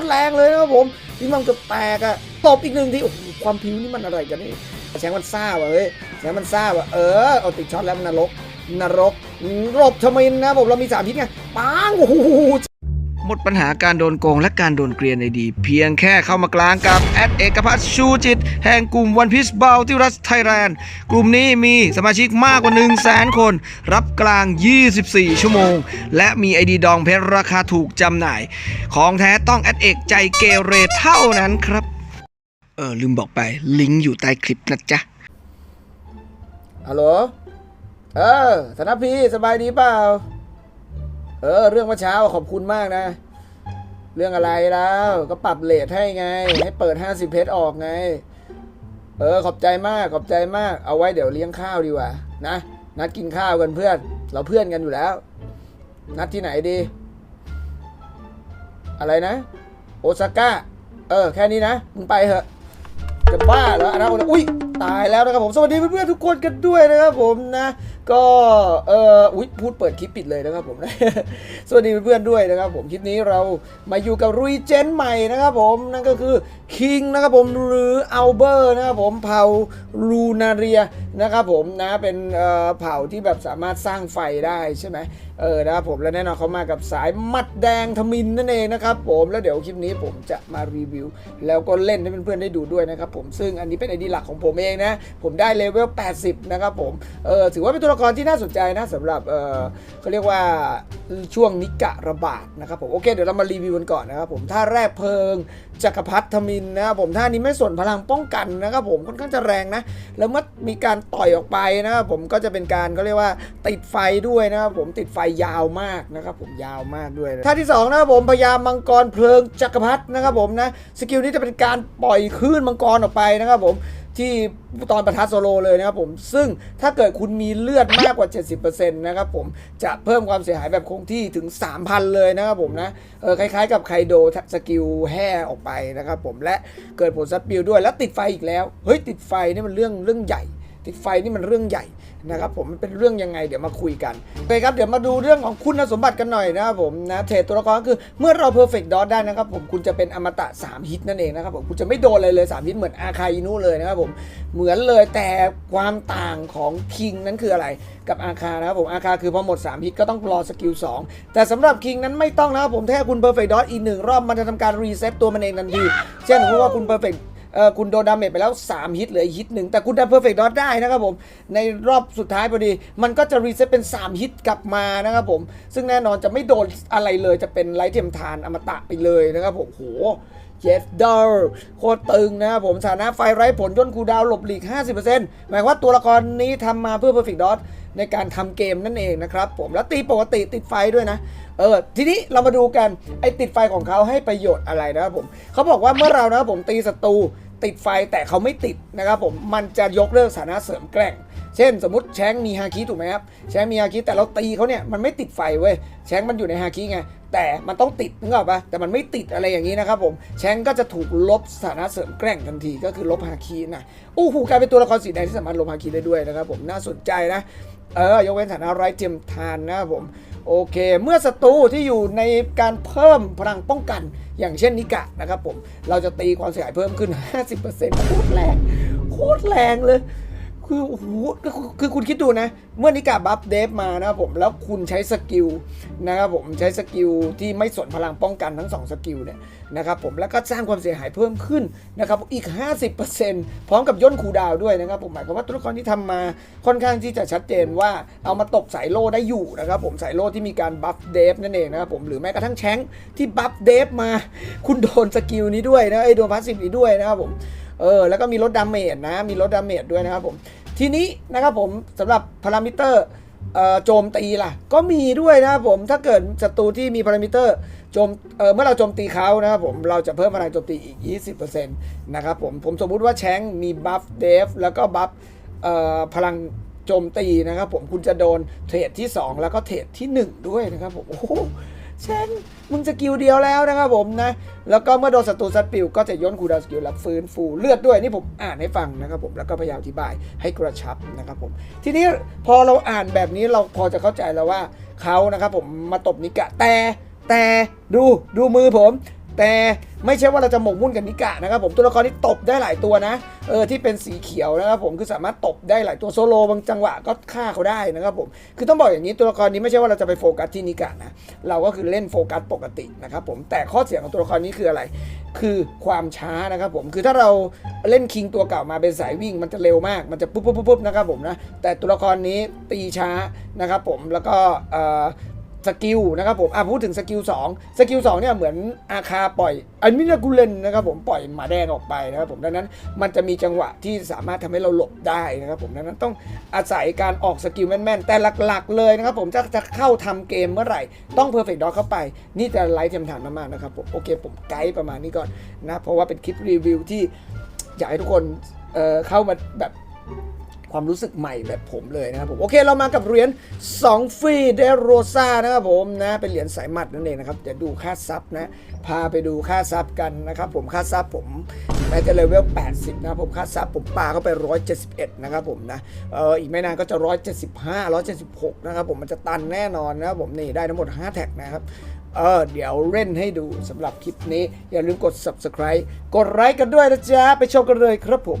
ตรแรงเลยนะครับผมนี่มันเกือบแตกอะตบอีกหนึ่งทีโอ้โหความผิวนี่มันอะไรกันนี่แชงมันซ่าว่ะเฮ้ยแชงมันซ่าว่ะเออเอาติดช็อตแล้วมันนรกนรกรบทมินนะผมเรามีสามพิษไงปังโอ้โห หมดปัญหาการโดนโกงและการโดนเกลียนในดี เพียงแค่เข้ามากลางกับแอดเอกพัฒน์ชูจิต แห่งกลุ่มวันพิสบาลที่รัสไทยแลนด์ กลุ่มนี้มีสมาชิกมากกว่า 1 0 0 0 0แสนคน รับกลาง 24 ชั่วโมง และมีไอดีดองเพชรราคาถูกจำหน่าย ของแท้ต้องแอดเอกใจเกเรเท่านั้นครับ เออลืมบอกไปลิงก์อยู่ใต้คลิปนะจ๊ะฮัลโหลเออธนพีสบายดีเปล่า เออ เรื่องเมื่อเช้าขอบคุณมากนะ เรื่องอะไรแล้วก็ปรับเลทให้ไง ให้เปิด 50เพชรออกไง เออขอบใจมากขอบใจมากเอาไว้เดี๋ยวเลี้ยงข้าวดีกว่านะนัดกินข้าวกันเพื่อน เราเพื่อนกันอยู่แล้ว นัดที่ไหนดี อะไรนะ โอซาก้าเออ แค่นี้นะมึงไปเถอะ จะบ้าเหรออนาคตอุ้ยตายแล้วนะครับผมสวัสดีเพื่อนๆทุกคนกันด้วยนะครับผมนะก็เอออุ้ยพูดเปิดคลิปปิดเลยนะครับผมสวัสดีเพื่อนๆด้วยนะครับผมคลิปนี้เรามาอยู่กับรุยเจนใหม่นะครับผมนั่นก็คือคิงนะครับผมหรืออัลเบอร์นะครับผมเผ่าลูนาเรียนะครับผมนะเป็นเผ่าที่แบบสามารถสร้างไฟได้ใช่ไหม เออนะครับผมและแน่นอนเขามากับสายมัดแดงทมินนั่นเองนะครับผมแล้วเดี๋ยวคลิปนี้ผมจะมารีวิว แล้วก็เล่นให้เพื่อนๆได้ดูด้วยนะครับผมซึ่งอันนี้เป็นไอดีหลักของผมเองนะ ผมได้เลเวล 80 นะครับผมเออถือว่าเป็นตัวละครที่น่าสนใจนะสำหรับเออเขาเรียกว่าช่วงนิกะระบาดนะครับผมโอเคเดี๋ยวเรามารีวิวกันก่อนนะครับผมท่าแรกเพลิงจักรพรรดิทมินนะครับผมท่านี้ไม่ส่วนพลังป้องกันนะครับผมค่อนข้างจะแรงนะแล้วเมื่อมีการต่อยออกไปนะครับผมก็จะเป็นการเขาเรียกว่าติดไฟด้วยนะครับผมติดไฟยาวมากนะครับผมยาวมากด้วยท่าที่สองนะครับผมพยายามมังกรเพลิงจักรพรรดินะครับผมนะสกิลนี้จะเป็นการปล่อยคลื่นมังกรออกไปนะครับผมที่ตอนประทัดโซโลเลยนะครับผมซึ่งถ้าเกิดคุณมีเลือดมากกว่า 70%นะครับผมจะเพิ่มความเสียหายแบบคงที่ถึง 3,000 เลยนะครับผมนะเออคล้ายๆกับไคโดสกิลแห่ออกไปนะครับผมและเกิดผลสปิลด้วยแล้วติดไฟอีกแล้ว เฮ้ย ติดไฟนี่มันเรื่องเรื่องใหญ่ ติดไฟนี่มันเรื่องใหญ่นะครับผมมันเป็นเรื่องยังไงเดี๋ยวมาคุยกันโอเคครับเดี๋ยวมาดูเรื่องของคุณสมบัติกันหน่อยนะครับผมนะเทรดตัวละครก็คือเมื่อเรา perfect dot ได้นะครับผมคุณจะเป็นอมตะ 3 ฮิตนั่นเองนะครับผมคุณจะไม่โดนอะไรเลย 3 ฮิตเหมือนอาคาอินุเลยนะครับผมเหมือนเลยแต่ความต่างของคิงนั้นคืออะไรกับอาคานะครับผมอาคาคือพอหมด 3 ฮิตก็ต้องรอสกิล2แต่สำหรับคิงนั้นไม่ต้องนะครับผมแค่คุณ perfect dot อีกหนึ่งรอบมันจะทำการรีเซ็ตตัวมันเองทันทีเช่นสมมติว่าคุณ perfect เออคุณโดนดาเมจไปแล้ว 3 ฮิตเหลือฮิตหนึ่งแต่คุณได้เพอร์เฟกต์ดอทได้นะครับผม ในรอบสุดท้ายพอดี มันก็จะรีเซ็ตเป็น 3 ฮิตกลับมานะครับผม ซึ่งแน่นอนจะไม่โดนอะไรเลยจะเป็นไลท์เทียมทานอมตะไปเลยนะครับผมโหเยสเดอร์โคตรตึงนะครับผมสถานะไฟไร้ผลย่นคูดาวหลบหลีก 50%หมายความว่าตัวละครนี้ทำมาเพื่อ Perfect Dot ในการทำเกมนั่นเองนะครับผมแล้วตีปกติติดไฟด้วยนะ เออ ทีนี้เรามาดูกัน ไอติดไฟของเขาให้ประโยชน์อะไรนะครับผมเขาบอกว่าเมื่อเรานะครับผมตีศัตรู ติดไฟแต่เขาไม่ติดนะครับผมมันจะยกเลิกสถานะเสริมแกร่งเช่น สมมติแชงมีฮาคิถูกไหมครับแชงมีฮาคิแต่เราตีเขาเนี่ยมันไม่ติดไฟเว้ยแชงมันอยู่ในฮาคิไงแต่มันต้องติดนึกออกปะแต่มันไม่ติดอะไรอย่างนี้นะครับผมแชงก็จะถูกลบสถานะเสริมแกร่งทันทีก็คือลบฮาคินะโอ้โหกลายเป็นตัวละครสีแดงที่สามารถลบฮาคิได้ด้วยนะครับผมน่าสนใจนะเออยกเว้นฐานะไร้เทียมทานนะครับผม โอเค เมื่อศัตรูที่อยู่ในการเพิ่มพลังป้องกัน อย่างเช่นนิกะนะครับผม เราจะตีความเสียหายเพิ่มขึ้น 50%โคตรแรง โคตรแรงเลย คือโอ้โหคือคือคุณคิดดูนะ เมื่อนิกาบัฟเดฟมานะครับผมแล้วคุณใช้สกิลนะครับผมใช้สกิลที่ไม่สนพลังป้องกันทั้ง2สกิลเนี่ยนะครับผมแล้วก็สร้างความเสียหายเพิ่มขึ้นนะครับอีก 50%พร้อมกับย่นคูดาวด้วยนะครับผมหมายความว่าตัวละครที่ทำมาค่อนข้างที่จะชัดเจนว่าเอามาตบสายโล่ได้อยู่นะครับผมสายโล่ที่มีการบัฟเดฟนั่นเองนะครับผมหรือแม้กระทั่งแชงที่บัฟเดฟมา คุณโดนสกิลนี้ด้วยนะไอ้โดนพาสซีฟนี้ด้วยนะครับผมเออแล้วก็มีลดดาเมจนะมีลดดาเมจด้วยนะครับผม ทีนี้นะครับผมสำหรับพารามิเตอร์โจมตีล่ะ ก็มีด้วยนะครับผมถ้าเกิดศัตรูที่มีพารามิเตอร์โจมเเมื่อเราโจมตีเขานะครับผมเราจะเพิ่มพลังโจมตีอีก 20%นะครับผมผมสมมุติว่าแชงมีบัฟเดฟแล้วก็บัฟพลังโจมตีนะครับผมคุณจะโดนเทรดที่ 2 แล้วก็เทรดที่ 1 ด้วยนะครับผมโอ้โห เช่นมึงสกิลเดียวแล้วนะครับผมนะ แล้วก็เมื่อโดนศัตรูซัดปิวก็จะย่นคูดาวสกิลรับฟื้นฟูเลือดด้วยนี่ผมอ่านให้ฟังนะครับผมแล้วก็พยายามอธิบายให้กระชับนะครับผมทีนี้พอเราอ่านแบบนี้เราพอจะเข้าใจแล้วว่าเขานะครับผมมาตบนิกะแต่แต่ดูดูมือผม แต่ไม่ใช่ว่าเราจะหมกมุ่นกับนิกะนะครับผมตัวละครที่ตบได้หลายตัวนะเออที่เป็นสีเขียวนะครับผมคือสามารถตบได้หลายตัวโซโลบางจังหวะก็ฆ่าเขาได้นะครับผมคือต้องบอกอย่างนี้ตัวละครนี้ไม่ใช่ว่าเราจะไปโฟกัสที่นิกะนะเราก็คือเล่นโฟกัสปกตินะครับผมแต่ข้อเสียของตัวละครนี้คืออะไร คือความช้านะครับผมคือถ้าเราเล่นคิงตัวเก่ามาเป็นสายวิ่งมันจะเร็วมากมันจะปุ๊บปุ๊บปุ๊บปุ๊บนะครับผมนะแต่ตัวละครนี้ตีช้านะครับผมแล้วก็เอ่อ สกิลนะครับผมอะพูดถึงสกิล2สกิล2เนี่ยเหมือนอาคาปล่อยอันมินากุเลนนะครับผมปล่อยหมาแดงออกไปนะครับผมดังนั้นมันจะมีจังหวะที่สามารถทำให้เราหลบได้นะครับผมดังนั้นต้องอาศัยการออกสกิลแม่นๆแต่หลักๆเลยนะครับผมจะจะเข้าทำเกมเมื่อไหร่ต้องเพอร์เฟกต์ดอเข้าไป นี่จะไลฟ์เทียมฐานมากๆนะครับผมโอเคผมไกด์ประมาณนี้ก่อนนะเพราะว่าเป็นคลิปรีวิวที่อยากให้ทุกคนเอ่อเข้ามาแบบ ความรู้สึกใหม่แบบผมเลยนะครับผมโอเคเรามากับเหรียญ2ฟรีเดโรซานะครับผมนะเป็นเหรียญสายหมัดนั่นเองนะครับเดี๋ยวดูค่าซับนะพาไปดูค่าซับกันนะครับผมค่าซับผมแม้จะเลเวล 80 นะครับผมค่าซับผมปาเข้าไป 171 นะครับผมนะเอออีกไม่นานก็จะ 175 176 นะครับผมมันจะตันแน่นอนนะครับผมนี่ได้ทั้งหมด 5 แท็กนะครับเออเดี๋ยวเล่นให้ดูสำหรับคลิปนี้ อย่าลืมกด subscribe กดไลค์กันด้วยนะจ๊ะ ไปชมกันเลยครับผม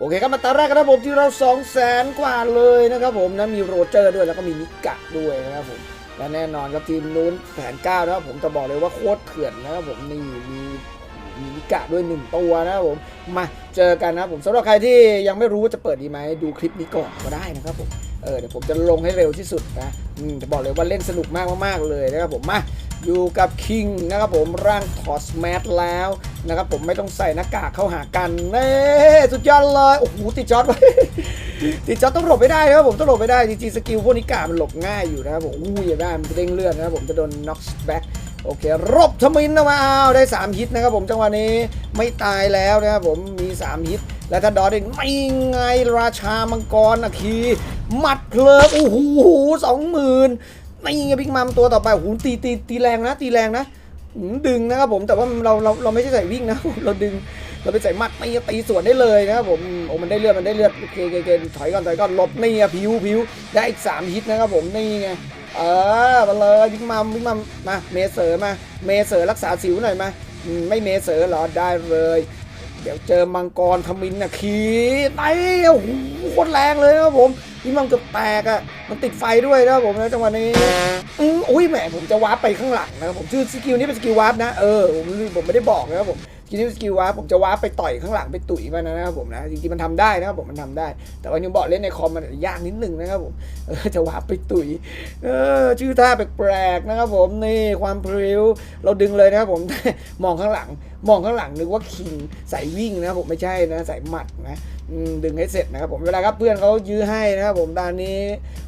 โอเคครับมาตาแรกนะครับผมที่เรา2 0 0แสนกว่าเลยนะครับผมนะมีโรเจอร์ด้วยแล้วก็มีนิกะด้วยนะครับผมและแน่นอนครับทีมนู้นแผนเก้านะครับผมจะบอกเลยว่าโคตรเถื่อนนะครับผมนี่มีมีนิกะด้วยหนึ่งตัวนะครับผมมาเจอกันนะครับผมสำหรับใครที่ยังไม่รู้ว่าจะเปิดดีไหมดูคลิปนี้ก่อนก็ได้นะครับผมเออเดี๋ยวผมจะลงให้เร็วที่สุดนะอืมจะบอกเลยว่าเล่นสนุกมากมากๆเลยนะครับผมมา อยู่กับคิงนะครับผมร่างถอดแมสแล้วนะครับผมไม่ต้องใส่หน้ากากเข้าหากันเน่สุดยอดเลยโอ้โหติดจอดไว้ติดจอดต้องหลบไม่ได้นะครับผมต้องหลบไม่ได้จริงๆสกิลพวกนี้กามันหลบง่ายอยู่นะครับผมอู้ยอย่าได้มันเด้งเลือดนะครับผมจะโดนน็อกแบ็กโอเค รบทมินออกมาอ้าวได้ 3 ฮิตนะครับผมจังหวะนี้ไม่ตายแล้วนะครับผมมี 3 ฮิต แล้วถ้าดอดเองไม่ไงราชามังกรอะคี หมัดเพลิงโอ้โหสองหมื่น ไม่ไงพิกมัมตัวต่อไปโอ้โหตีตีตีแรงนะ ตีแรงนะดึงนะครับผมแต่ว่าเราเราเราไม่ใช่ใส่วิ่งนะเราดึงเราไปใส่มัดตีตีสวนได้เลยนะครับผมโอ้มันได้เลือดมันได้เลือดโอเคโอเคถอยก่อนถอยก่อนหลบนี่อะผิวผิวได้อีกสามฮิตนะครับผมนี่ไงเออมาเลยพิกมัมพิกมัมมาเมเสอร์มาเมเสอร์รักษาสิวหน่อยมาไม่เมเสอร์หรอได้เลย เดี๋ยวเจอมังกรทมินนะขี่ไปโอ้โหโคตรแรงเลยครับผม นี่มันเกือบแตกอะ่ะมันติดไฟด้วยนะผมนะจังหวะนี้อุ้ยแหมผมจะวาร์ปไปข้างหลังนะครับผมชื่อสกิลนี้เป็นสกิลวาร์ปนะเออผมผมไม่ได้บอกนะครับผมสกิลนี้สกิลวาร์ปผมจะวาร์ปไปต่อยข้างหลังไปตุ๋ยมันนะครับผมนะจริงๆมันทำได้นะครับผมมันทำได้ แต่ว่ายังบอกเล่นในคอมมันยากนิดนึงนะครับผมเออจะวาร์ปไปตุ๋ยเออชื่อท่าแปลกๆนะครับผมนี่ความพริ้วเราดึงเลยนะครับผมมองข้างหลังมองข้างหลังนึกว่าคิงใส่วิ่งนะผมไม่ใช่นะใส่หมัดนะดึงให้เสร็จนะครับผมเวลาครับเพื่อนเขายื้อให้นะครับผมตอนนี้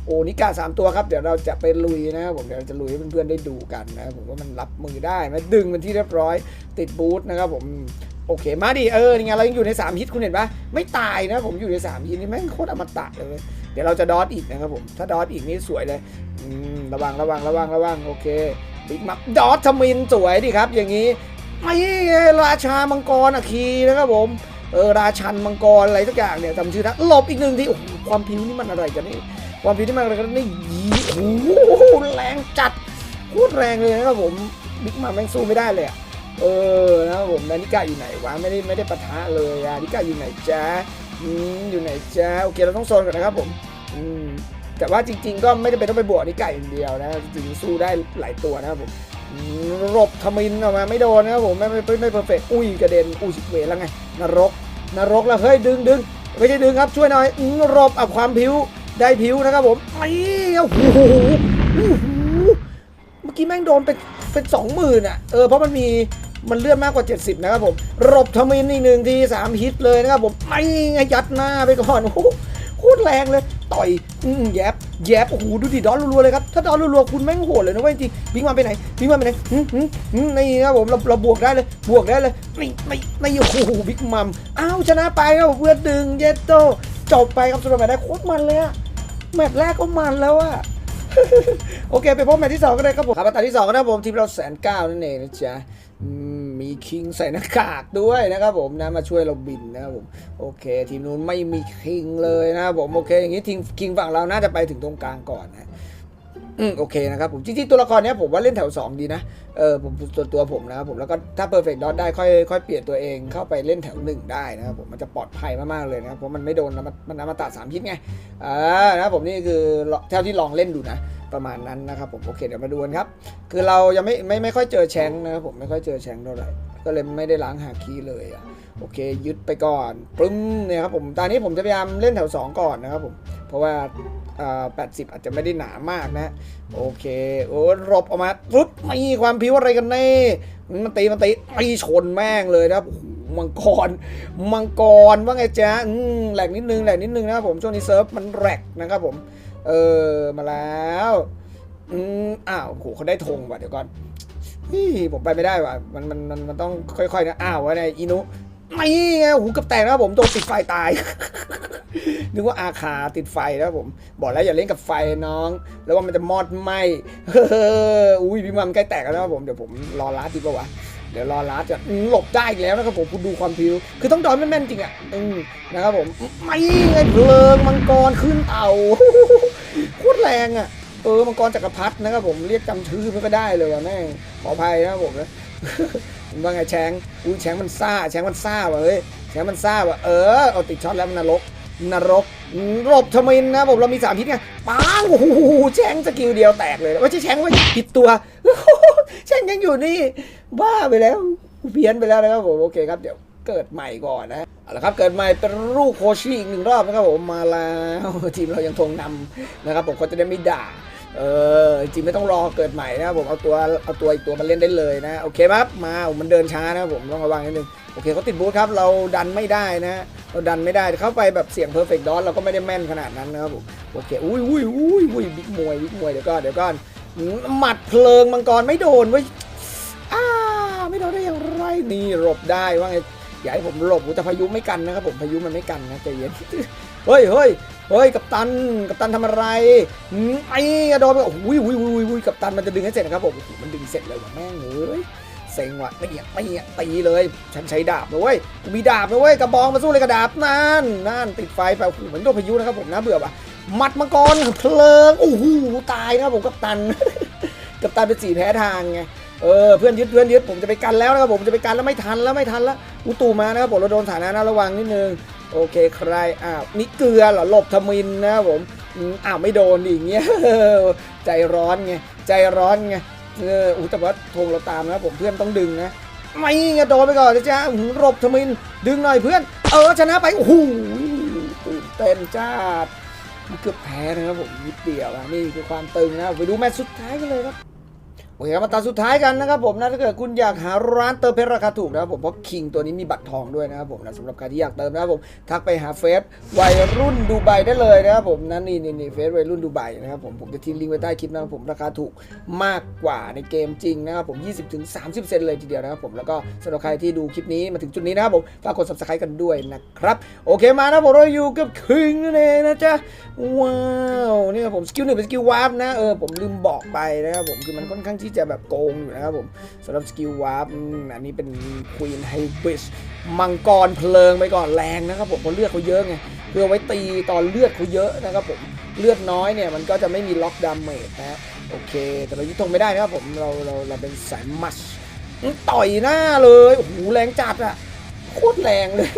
โอ้นิกาสามตัวครับเดี๋ยวเราจะไปลุยนะครับผมเดี๋ยวจะลุยให้เพื่อนๆได้ดูกันนะครับผมว่ามันรับมือได้ไหมดึงมันที่เรียบร้อยติดบูทนะครับผมโอเคมาดิเออนี่ไงเรายังอยู่ใน 3 ฮิตคุณเห็นปะไม่ตายนะผมอยู่ใน 3 ฮิตนี่แม่งโคตรอมตะเลยเดี๋ยวเราจะดอทอีกนะครับผมถ้าดอทอีกนี่สวยเลยอืมระวังระวังระวังระวังโอเคบิ๊กมักดอททมินสวยดิครับ อย่างนี้ ไม่ราชามังกรอะคีนะครับผมเออราชันมังกรอะไรสักอย่างเนี่ยจำชื่อนะหลบอีกหนึ่งทีโอ้โหความผิวนี่มันอะไรกันนี่ความผิวนี่มันอะไรกันนี่ยีโอ้โหแรงจัดโคตรแรงเลยนะครับผมบิ๊กมาแม่งสู้ไม่ได้เลยอะเออนะครับผมนานิกาอยู่ไหนวะไม่ได้ไม่ได้ปะทะเลยอะนิกาอยู่ไหนจ๊ะอืมอยู่ไหนจ๊ะโอเคเราต้องโซนก่อนนะครับผมอืมแต่ว่าจริง ๆ ก็ไม่ได้เป็นต้องไปบวกนิกาอย่างเดียวนะจริงๆสู้ได้หลายตัวนะครับผม หลบทมินออกมาไม่โดนนะครับผมไม่ไม่ไม่เพอร์เฟกอุ้ยกระเด็นอุ้ยเวแล้วไงนรกนรกแล้วเฮ้ยดึงดึงไม่ใช่ดึงครับช่วยหน่อยอื้อหลบเอาความผิวได้ผิวนะครับผมไอ้โอ้โหเมื่อกี้แม่งโดนเป็นเป็นสองหมื่นอะเออเพราะมันมีมันเลื่อนมากกว่า 70 นะครับผมหลบทมินอีกหนึ่งทีสามฮิตเลยนะครับผมไม่ไงยัดหน้าไปก่อนโอ้ โคตรแรงเลย ต่อยอืมแยบแยบโอ้โหดูดิดอนรัวๆเลยครับถ้าดอนรัวๆคุณแม่งโหดเลยนะเว้ยจริงบิ๊กมาไปไหนบิ๊กมาไปไหนอืมอืมอืมนี่ครับผมเราเราบวกได้เลยบวกได้เลยนี่ไม่ไม่โอ้โหบิ๊กมัมอ้าวชนะไปครับผมเพื่อนดึงเยตโตจบไปครับสำหรับแมตช์แรกโคตรมันเลยอะแมตช์แรกก็มันแล้วอะโอเค ไปพบแมตช์ที่สองกันเลยครับผมครับแมตช์ที่สองก็นะครับผมทีมเราแสนเก้านั่นเองนะจ๊ะอื มีคิงใส่หน้ากากด้วยนะครับผมนะมาช่วยเราบินนะครับผมโอเค ทีมนู้นไม่มีคิงเลยนะครับผมโอเคอย่างนี้ทีมคิงฝั่งเราน่าจะไปถึงตรงกลางก่อนนะโอเคนะครับผมจริงๆตัวละครเนี้ยผมว่าเล่นแถว 2 ดีนะเออผมตัวตัวผมนะครับผมแล้วก็ถ้า perfect dot ได้ค่อยค่อยเปลี่ยนตัวเองเข้าไปเล่นแถวหนึ่งได้นะครับผมมันจะปลอดภัยมากๆเลยนะครับเพราะมันไม่โดนมันมันน้ำมันตาสามพิษไงอ่านะครับผมนี่คือเท่าที่ลองเล่นดูนะ ประมาณนั้นนะครับผมโอเคเดี๋ยวมาดูกันครับ คือเรายังไม่ไม่ไม่ค่อยเจอแชงนะครับผมไม่ค่อยเจอแชงเท่าไหร่ก็เลยไม่ได้ล้างหาคีเลยอะโอเค ยึดไปก่อนปึ้มเนี่ยครับผมตอนนี้ผมจะพยายามเล่นแถว 2 ก่อนนะครับผมเพราะว่าอ่า80อาจจะไม่ได้หนามากนะ โอเคโอ้หลบออกมาปุ๊บไม่มีความพิวอะไรกันแน่มันตีมันตีตีชนแม่งเลยนะครับมังกรมังกรว่าไงจ๊ะแหลกนิดนึงแหลกนิดนึงนะครับผมช่วงนี้เซิร์ฟมันแหลกนะครับผม เออมาแล้วอืมอ้าวโหเขาได้ธงว่ะเดี๋ยวก่อนนี่ผมไปไม่ได้ว่ะมันมันมันมันต้องค่อยๆนะอ้าววะเนี่ยอินุไม่ไงหูเกับแตกนะผมโดนติดไฟตาย นึกว่าอาคาติดไฟนะผม บอกแล้วอย่าเล่นกับไฟน้อง แล้วว่ามันจะมอดไหมเฮ้ออุ้ยพี่มัมใกล้แตกแล้วนะผมเดี๋ยวผมรอลัดดีกว่าวะ เดี๋ยวรอลัดจะหลบได้อีกแล้วนะครับผมคุณดูความพิว คือต้องดอนแม่นๆจริงอะอืมนะครับผมไม่ไงเพลิงมังกรขึ้นเต่าโคตรแรงอะเออมังกรจักรพรรดินะครับผมเรียกจำชื่อไม่ก็ได้เลยว่ะแม่งขออภัยนะครับผมนะว่าไงแชงอุ้ยแชงมันซ่าแชงมันซ่าว่ะเฮ้ยแชงมันซ่าว่ะเออเอาติดช็อตแล้วมันนรก นรกรบทมินนะผมเรามีสามพิษไงปังโอ้โหแชงสกิลเดียวแตกเลยว่าใช่แชงว่าผิดตัวแชงยังอยู่นี่ บ้าไปแล้วเพี้ยนไปแล้วนะครับผมโอเคครับเดี๋ยวเกิดใหม่ก่อนนะเอาละครับเกิดใหม่เป็นลูกโคชี่อีกหนึ่งรอบนะครับผมมาแล้วทีมเรายังทงนำนะครับผมเขาจะได้ไม่ด่าเออจริงไม่ต้องรอเกิดใหม่นะครับผมเอาตัวเอาตัวอีกตัวมาเล่นได้เลยนะโอเคครับมามันเดินช้านะครับผมต้องระวังนิดนึงโอเคเขาติดบูทครับเราดันไม่ได้นะ เราดันไม่ได้เข้าไปแบบเสียงเพอร์เฟกต์ดอสเราก็ไม่ได้แม่นขนาดนั้นนะครับผมโอเคอุ้ยอุ้ยอุ้ยอุ้ยบิ๊กมวยบิ๊กมวยเดี๋ยวก่อนเดี๋ยวก่อนหมัดเพลิงมังกรไม่โดนเว้ยอ้าไม่โดนได้อย่างไรนี่หลบได้ว่าไงอย่าให้ผมหลบแต่พายุไม่กันนะครับผมพายุมันไม่กันนะใจเย็นเฮ้ยเฮ้ยเฮ้ยกัปตันกัปตันทำอะไรอืมไอ้โดดไปโอ้โอุ้ยอุ้ยอุ้ยอุ้ยกัปตันมันจะดึงให้เสร็จนะครับผมมันดึงเสร็จเลยวะแม่งเอ้ย เซ็งว่ะไม่อยากไม่อยากตีเลย ฉันใช้ดาบนะเว้ยกูมีดาบนะเว้ยกระบองมาสู้เลยกระดาบนั่นนั่นติดไฟไปโอ้โหเหมือนโดนพายุนะครับผมนะเบื่อว่ะหมัดมังกรเพลิงโอ้โหตายนะครับผมกัปตันกัปตันเป็นสีแพ้ทางไงเออเพื่อนยึดเพื่อนยึดผมจะไปกันแล้วนะครับผมจะไปกันแล้วไม่ทันแล้วไม่ทันแล้วอุตูมานะครับผมเราโดนฐานะนะระวังนิดนึงโอเคใครอ้าวนี่เกลือเหรอหลบทมินนะครับผมอ้าวไม่โดนดิอย่างเงี้ยใจร้อนไงใจร้อนไง เอออุยแต่ว่าทงเราตามนะผมเพื่อนต้องดึงนะไม่ไงโดนไปก่อนนะจ๊ะอื้อหือหลบทมิน ดึงหน่อยเพื่อน เออชนะไป โอ้โหตื่นเต้นจ้าดเกือบแพ้นะครับผมนิดเดียวนี่คือความตึงนะไปดูแมตช์สุดท้ายกันเลยครับ โอเคครับมาตาสุดท้ายกันนะครับผมนะถ้าเกิดคุณอยากหาร้านเติมเพชรราคาถูกนะครับผมเพราะคิงตัวนี้มีบัตรทองด้วยนะครับผมนะสำหรับใครที่อยากเติมนะครับผมทักไปหาเฟซวัยรุ่นดูไบได้เลยนะครับผมนะนี่นี่นี่เฟซวัยรุ่นดูไบนะครับผมผมจะทิ้งลิงก์ไว้ใต้คลิปนะครับผมราคาถูกมากกว่าในเกมจริงนะครับผม 20-30เซนเลยทีเดียวนะครับผมแล้วก็สำหรับใครที่ดูคลิปนี้มาถึงจุดนี้นะครับผมฝากกด subscribe กันด้วยนะครับโอเคมานะผมเราอยู่กับคิงนั่นเองนะจ๊ะว้าวนี่ครับผมสกิลหนึ่งเป็นสกิลวาร์ปนะเออผมลืมบอกไปนะครับผมคือมันค่อนข้างที่จะแบบโกงอยู่นะครับผมสำหรับสกิลวาร์ปอันนี้เป็นควีนไฮบิชมังกรเพลิงไปก่อนแรงนะครับผมเพราะเลือดเขาเยอะไงเพื่อไว้ตีตอนเลือดเขาเยอะนะครับผมเลือดน้อยเนี่ยมันก็จะไม่มีล็อกดาเมจนะโอเค แต่เรายึดธงไม่ได้นะครับผมเราเราเราเป็นสายมัชต่อยหน้าเลยโอ้โหแรงจัดอะโคตรแรงเลย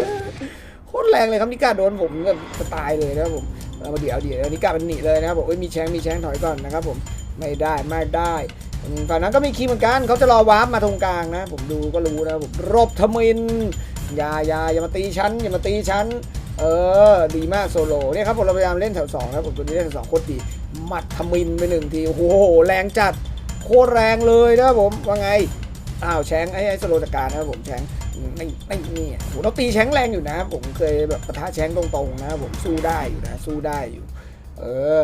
โคตรแรงเลยครับนิก้าโดนผมแบบจะตายเลยนะครับผมเอาเดี๋ยวเดี๋ยวนิก้าเป็นหนีเลยนะครับผมมีแชงมีแชงถอยก่อนนะครับผมไม่ได้ไม่ได้ ฝั่งนั้นก็มีคีเหมือนกันเขาจะรอวาร์ปมาตรงกลางนะ ผมดูก็รู้นะผมรบทมินอย่าอย่าอย่ามาตีชั้นอย่ามาตีชั้นเออ ดีมากโซโลเนี่ยครับผมเราพยายามเล่นแถวสองนะครับผมตัวนี้เล่นแถวสองโคตรดีหมัดทมินไปหนึ่งทีโอ้โหแรงจัดโคตรแรงเลยนะครับผมว่าไงอ้าวแชงไอ้ไอ้โซโลจัดการนะครับผมแชงอืมนี่นี่นี่โหเราตีแชงแรงอยู่นะ ผมเคยแบบปะทะแชงตรงๆนะผมสู้ได้อยู่นะสู้ได้อยู่ เออ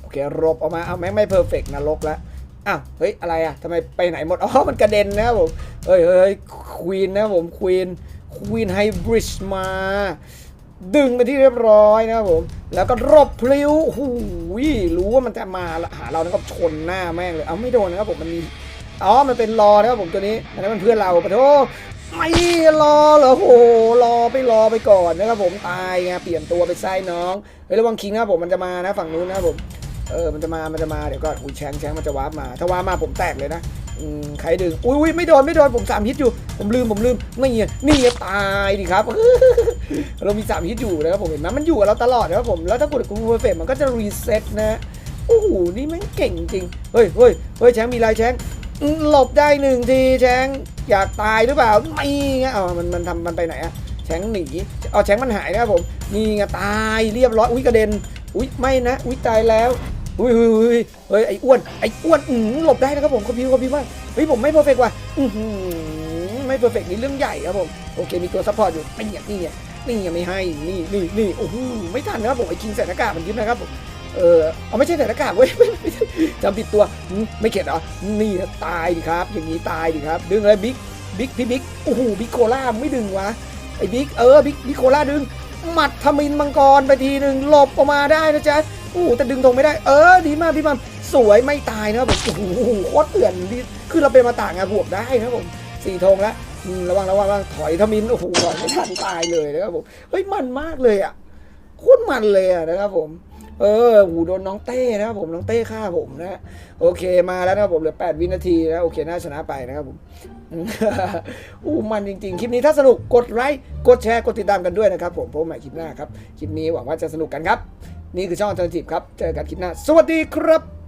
โอเครบออกมาเอาแม่งไม่เพอร์เฟกต์นะลกแล้ว อ้าวเฮ้ยอะไรอะทำไมไปไหนหมดอ๋อมันกระเด็นนะครับผมเฮ้ยเฮ้ยควีนนะครับผมควีนควีนไฮบริดมา ดึงไปที่เรียบร้อยนะครับผม แล้วก็รบพลิ้วโอ้โหรู้ว่ามันจะมาหาเราแล้วก็ชนหน้าแม่งเลยเอาไม่โดนนะครับผมมันมีอ๋อมันเป็นรอนะครับผมตัวนี้อันนั้นมันเพื่อนเราปะโทไม่รอเหรอโหรอไปรอไปก่อนนะครับผมตายไงเปลี่ยนตัวไปไส้น้องเฮ้ยระวังคิงนะผมมันจะมานะฝั่งนู้นนะผม เออมันจะมามันจะมาเดี๋ยวก่อนอุ้ยแชงแชงมันจะวาร์ปมา ถ้าวาร์ปมาผมแตกเลยนะอืมใครดึงอุ้ยอุ้ยไม่โดนไม่โดนผมสามฮิตอยู่ ผมลืมผมลืมนี่ไงนี่ไงตายดิครับ เรามีสามฮิตอยู่นะครับผมเห็นไหมมันอยู่กับเราตลอดนะครับผมแล้วถ้ากดกูเพอร์เฟกมันก็จะรีเซ็ตนะโอ้โหนี่แม่งเก่งจริงเฮ้ยเฮ้ยเฮ้ยแชงมีลายแชงหลบได้หนึ่งทีแชงอยากตายหรือเปล่าไม่ไงเอามันมันทำมันไปไหนอะแชงหนีเอแชงมันหายนะครับผมนี่ไงตายเรียบร้อยอุ้ยกระเด็นอุ้ยไม่นะอุ้ยตายแล้ว อุ้ยเฮ้ยเฮ้ยเฮ้ยไอ้อ้วนไอ้อ้วนอืมหลบได้นะครับผมเขาพิวเขาพิวว่าเฮ้ยผมไม่เพอร์เฟกว่ะอือหือไม่เพอร์เฟกนี่เรื่องใหญ่ครับผมโอเคมีตัวซัพพอร์ตอยู่ไม่เนี่ยนี่ไงนี่ยังไม่ให้นี่นี่นี่โอ้โหไม่ทันนะครับผมไอ้คิงใส่หน้ากากมันยึดนะครับผมเออเอาไม่ใช่ใส่หน้ากากเว้ยจำผิดตัวไม่เข็ดเหรอนี่ตายดิครับ อย่างนี้ตายดิครับ ดึงเลยบิ๊กบิ๊กพี่บิ๊กโอ้โหบิ๊กโคล่าไม่ดึงวะไอ้บิ๊กเออบิ๊กบิ๊กโคล่าดึงหมัดทมินมังกรไปทีหนึ่งหลบออกมาได้นะจ๊ะ โอ้แต่ดึงตรงไม่ได้ เออ ดีมากพี่มัมสวยไม่ตายนะครับผมโอ้โหโคตรเถื่อนดีคือเราเป็นมาต่างอะบวกได้นะครับผมสี่ธงแล้วระวังระวังระวังถอยทมินโอ้โหถอยไม่ทันตายเลยนะครับผมเฮ้ยมันมากเลยอะโคตรมันเลยอะนะครับผมเออหูโดนน้องเต้นะครับผมน้องเต้ฆ่าผมนะโอเคมาแล้วนะครับผมเหลือ 8 วินาทีนะโอเคน่าชนะไปนะครับผมอู้มันจริงๆ คลิปนี้ถ้าสนุกกดไลค์กดแชร์กดติดตามกันด้วยนะครับผมพบใหม่คลิปหน้าครับ คลิปนี้หวังว่าจะสนุกกันครับ นี่คือช่องอัลเทอร์ทีฟครับ เจอกันคลิปหน้า สวัสดีครับ